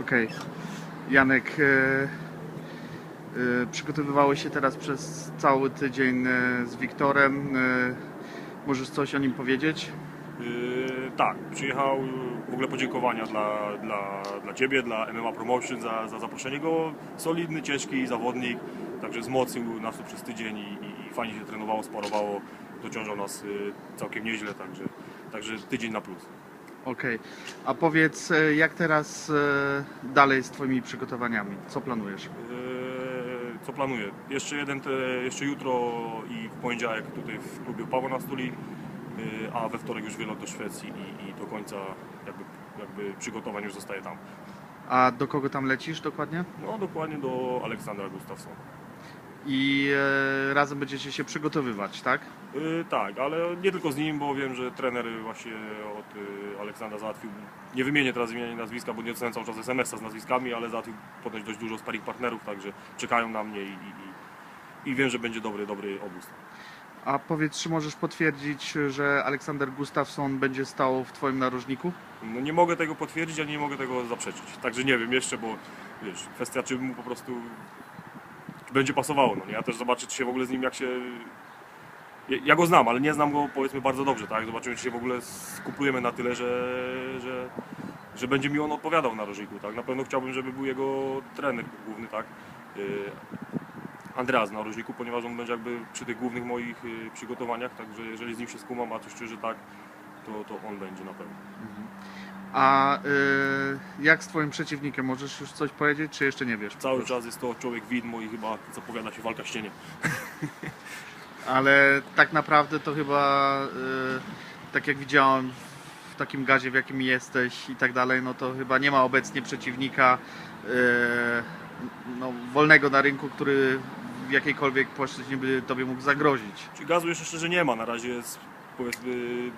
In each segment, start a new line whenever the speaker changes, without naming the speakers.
Okej. Janek, e, e, przygotowywałeś się teraz przez cały tydzień e, z Wiktorem. E, możesz coś o nim powiedzieć?
Yy, tak, przyjechał w ogóle podziękowania dla, dla, dla Ciebie, dla MMA Promotion za, za zaproszenie go. Solidny, ciężki zawodnik, także wzmocnił nas tu przez tydzień i, i, i fajnie się trenowało, sparowało, dociążał nas całkiem nieźle, także, także tydzień na plus.
Okej. A powiedz, e, jak teraz e, dalej z Twoimi przygotowaniami? Co planujesz?
Yy, co planuję? Jeszcze jeden, te, jeszcze jutro i w poniedziałek tutaj w klubie Pawła na Stuli, yy, a we wtorek już wylot do Szwecji i, i do końca jakby, jakby przygotowań już zostaje tam.
A do kogo tam lecisz dokładnie?
No dokładnie do Aleksandra Gustafsona.
I e, razem będziecie się przygotowywać, tak?
Yy, tak, ale nie tylko z nim, bo wiem, że trener właśnie od yy, Aleksandra załatwił, nie wymienię teraz imienia i nazwiska, bo nie dostałem cały czas SMS-a z nazwiskami, ale załatwił ponoć dość dużo sparring partnerów, także czekają na mnie i, i, i, wiem, że będzie dobry, dobry obóz.
A powiedz, czy możesz potwierdzić, że Aleksander Gustafsson będzie stał w Twoim narożniku?
No nie mogę tego potwierdzić, ani nie mogę tego zaprzeczyć, także nie wiem jeszcze, bo wiesz, kwestia czy mu po prostu będzie pasowało, no nie? Ja też zobaczę, czy się w ogóle z nim jak się... Ja- go znam, ale nie znam go powiedzmy bardzo dobrze, tak? Zobaczymy, czy się w ogóle skuplujemy na tyle, że, że, że będzie mi on odpowiadał na rożniku, tak? Na pewno chciałbym, żeby był jego trener główny, tak? Yy, Andreas na rożniku, ponieważ on będzie jakby przy tych głównych moich yy, przygotowaniach, także jeżeli z nim się skumam, a coś czuję, że tak, to, to on będzie na pewno.
A e, jak z Twoim przeciwnikiem? Możesz już coś powiedzieć, czy jeszcze nie wiesz?
Cały czas jest to człowiek widmo i chyba zapowiada się walka z cieniem.
Ale tak naprawdę to chyba, e, tak jak widziałem w takim gazie, w jakim jesteś i tak dalej, no to chyba nie ma obecnie przeciwnika e, no, wolnego na rynku, który w jakiejkolwiek płaszczyźnie by Tobie mógł zagrozić.
Czy gazu jeszcze szczerze nie ma, na razie jest, powiedzmy,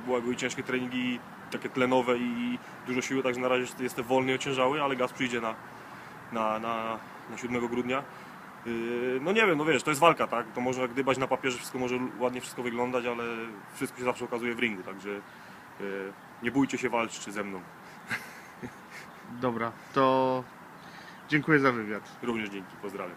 były, ciężkie treningi takie tlenowe i dużo siły, także na razie jestem wolny i ociężały, ale gaz przyjdzie na, na, na, na 7 grudnia. Yy, No nie wiem, no wiesz, to jest walka, tak? To może gdybać na papierze, wszystko może ładnie wszystko wyglądać, ale wszystko się zawsze okazuje w ringu, także yy, nie bójcie się walczyć ze mną.
Dobra, to dziękuję za wywiad.
Również dzięki, pozdrawiam.